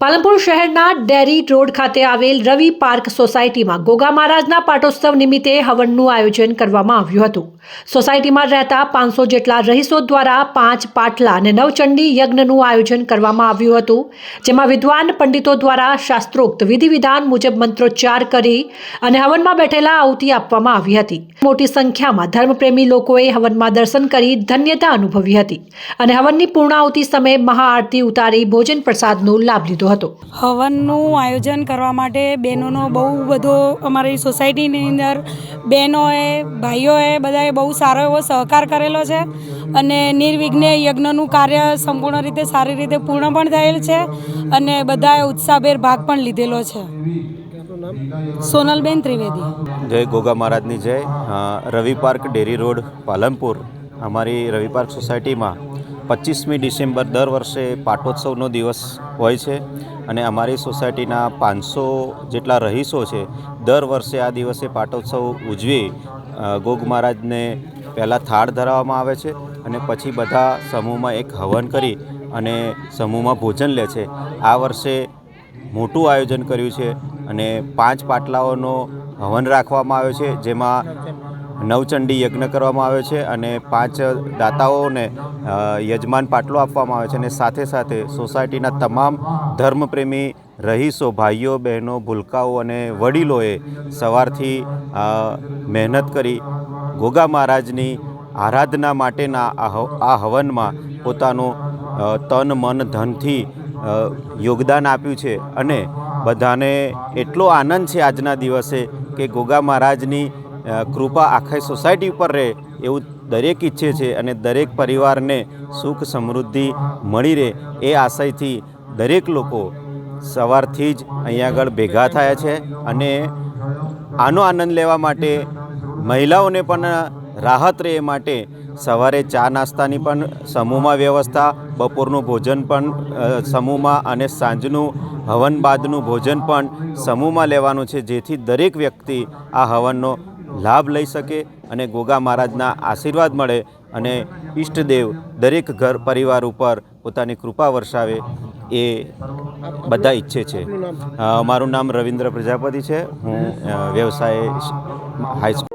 પાલનપુર શહેરના dairy road ખાતે આવેલ રવિ પાર્ક સોસાયટીમાં ગોગા મહારાજના પાટોત્સવ નિમિત્તે હવનનું આયોજન કરવામાં આવ્યું હતું. સોસાયટીમાં રહેતા પાંચસો જેટલા રહીશો દ્વારા પાંચ પાટલા અને નવચંડી યજ્ઞનું આયોજન કરવામાં આવ્યું હતું, જેમાં વિદ્વાન પંડિતો દ્વારા શાસ્ત્રોક્ત વિધિવિધાન મુજબ મંત્રોચ્ચાર કરી અને હવનમાં બેઠેલા આહુતિ આપવામાં આવી હતી. મોટી સંખ્યામાં ધર્મપ્રેમી લોકોએ હવનમાં દર્શન કરી ધન્યતા અનુભવી હતી અને હવનની પૂર્ણાહુતિ સમયે મહાઆરતી ઉતારી ભોજન પ્રસાદનો લાભ લીધો હતો. હવનનું આયોજન કરવા માટે બહેનોનો બહુ બધો અમારી સોસાયટીની અંદર બહેનોએ ભાઈઓએ બધાએ બહુ સારો એવો સહકાર કરેલો છે અને નિર્વિઘ્ને યજ્ઞનું કાર્ય સંપૂર્ણ રીતે સારી રીતે પૂર્ણ પણ થયેલ છે અને બધાએ ઉત્સાહભેર ભાગ પણ લીધેલો છે. સોનલબેન ત્રિવેદી. જય ગોગા મહારાજની જય. Ravi park dairy road Palanpur. અમારી રવિ પાર્ક સોસાયટીમાં પચીસમી ડિસેમ્બર દર વર્ષે પાટોત્સવનો દિવસ હોય છે અને અમારી સોસાયટીના પાંચસો જેટલા રહીશો છે, દર વર્ષે આ દિવસે પાટોત્સવ ઉજવી ગોગ મહારાજને પહેલાં થાળ ધરાવવામાં આવે છે અને પછી બધા સમૂહમાં એક હવન કરી અને સમૂહમાં ભોજન લે છે. આ વર્ષે મોટું આયોજન કર્યું છે અને પાંચ પાટલાઓનો હવન રાખવામાં આવ્યો છે, જેમાં નવચંડી યજ્ઞ કરવામાં આવે છે અને પાંચ દાતાઓને યજમાન પાટલો આપવામાં આવે છે અને સાથે સાથે સોસાયટીના તમામ ધર્મપ્રેમી, રહીશો, ભાઈઓ, બહેનો, ભૂલકાઓ અને વડીલોએ સવારથી મહેનત કરી ગોગા મહારાજની આરાધના માટેના આ હવનમાં પોતાનું તન, મન, ધનથી યોગદાન આપ્યું છે અને બધાને એટલો આનંદ છે આજના દિવસે કે ગોગા મહારાજની કૃપા આખી સોસાયટી ઉપર રહે એવું દરેક ઈચ્છે છે અને દરેક પરિવારને સુખ સમૃદ્ધિ મળી રહે એ આશયથી દરેક લોકો સવારથી જ અહીંયા આગળ ભેગા થયા છે અને આનો આનંદ લેવા માટે મહિલાઓને પણ રાહત રહે માટે સવારે ચા નાસ્તાની પણ સમૂહમાં વ્યવસ્થા, બપોરનું ભોજન પણ સમૂહમાં અને સાંજનું હવન બાદનું ભોજન પણ સમૂહમાં લેવાનું છે જેથી દરેક વ્યક્તિ આ હવનનો લાભ લઈ શકે અને ગોગા મહારાજના આશીર્વાદ મળે અને ઈષ્ટદેવ દરેક ઘર પરિવાર ઉપર પોતાની કૃપા વરસાવે એ બધા ઈચ્છે છે. મારું નામ રવિન્દ્ર પ્રજાપતિ છે. હું વ્યવસાય હાઈસ્કૂલ